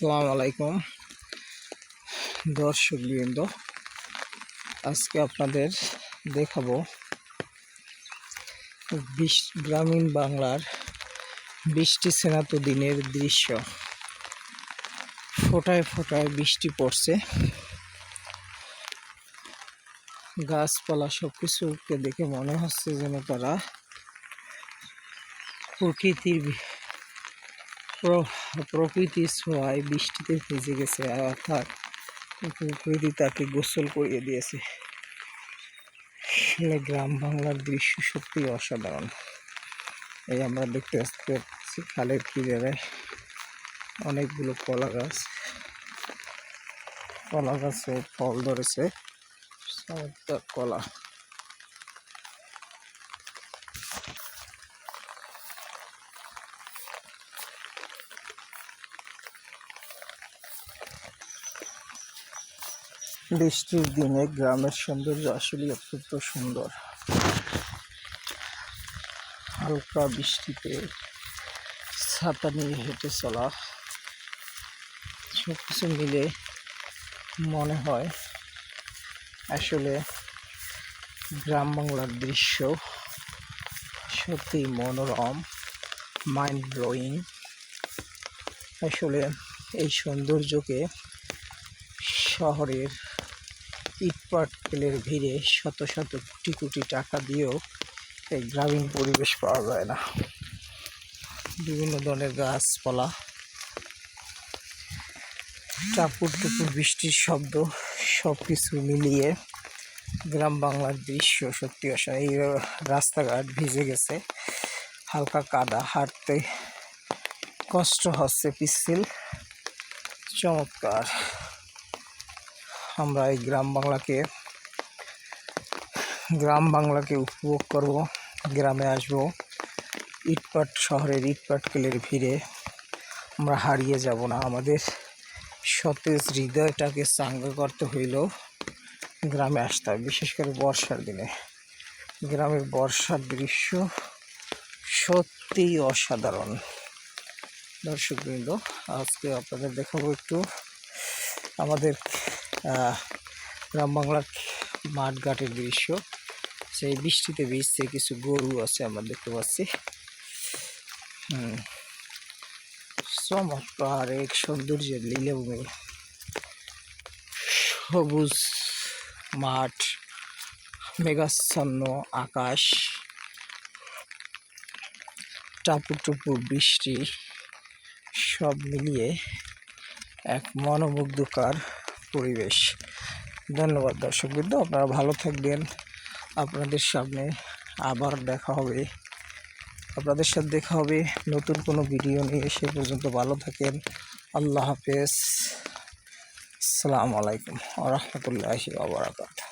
আসসালামু আলাইকুম। দর্শকবৃন্দ আজকে আপনাদের দেখাবো গ্রামীণ বাংলার বৃষ্টি সেনাত দিনের দৃশ্য। ফোটায় ফোটায় বৃষ্টি পড়ছে। গাছপালা সব কিছুকে দেখে মনে হচ্ছে যেন তারা প্রকৃতির বি- প্র- প্রকৃতির ছোঁয়ায় বৃষ্টিতে ভিজে গেছে অর্থাৎ প্রকৃতি তাকে গোসল করিয়ে দিয়েছে। আসলে গ্রাম বাংলার দৃশ্য সত্যি অসাধারণ। এই আমরা দেখতে পাচ্ছি খালের কিনারে অনেকগুলো কলা গাছ। কলা গাছে ফল ধরেছে কলা। বৃষ্টির দিনে গ্রামের সৌন্দর্য আসলে অত্যন্ত সুন্দর। হালকা বৃষ্টিতে ছাতা নিয়ে হেঁটে চলা সব কিছু মিলে মনে হয় আসলে গ্রাম বাংলার দৃশ্য সত্যি মনোরম মাইন্ড ব্লোয়িং আসলে এই সৌন্দর্যকে শহরের ইটপাটকেলের ভিড়ে শত শত কোটি কোটি টাকা দিয়েও এই গ্রামীণ পরিবেশ পাওয়া যায় না। বিভিন্ন ধরনের গাছপালা টাপুর টুপুর বৃষ্টির শব্দ সব কিছু মিলিয়ে গ্রাম বাংলার দৃশ্য সত্যি আসা এই রাস্তাঘাট ভিজে গেছে, হালকা কাদা, হাঁটতে কষ্ট হচ্ছে, পিচ্ছিল, চমৎকার। আমরা এই গ্রাম বাংলাকে গ্রাম বাংলাকে উপভোগ করব। গ্রামে আসব। ইটপাট শহরের ইটপাট ইটপাটকেলের ভিড়ে আমরা হারিয়ে যাব না। আমাদের সতেজ হৃদয়টাকে চাঙ্গা করতে হইলেও গ্রামে আসতে হবে, বিশেষ করে বর্ষার দিনে। গ্রামের বর্ষার দৃশ্য সত্যিই অসাধারণ। দর্শকবৃন্দ, আজকে আপনাদের দেখাবো একটু আমাদের গ্রাম বাংলার মাঠ ঘাটের দৃশ্য। সেই বৃষ্টিতে ভিজছে কিছু গরু আছে আমরা দেখতে পাচ্ছি। চমৎকার এক সৌন্দর্যের লীলাভূমি। সবুজ মাঠ, মেঘাচ্ছন্ন আকাশ টাপুর টুপুর বৃষ্টি, সব মিলিয়ে এক মনোমুগ্ধকর পরিবেশ। ধন্যবাদ দর্শকবৃন্দ, আপনারা ভালো থাকবেন। আপনাদের সামনে আবার দেখা হবে। আপনাদের সাথে দেখা হবে। নতুন কোনো ভিডিও নিয়ে, সে পর্যন্ত ভালো থাকেন। আল্লাহ হাফেজ। আসসালামু আলাইকুম রহমতুল্লাহি আবরাকাত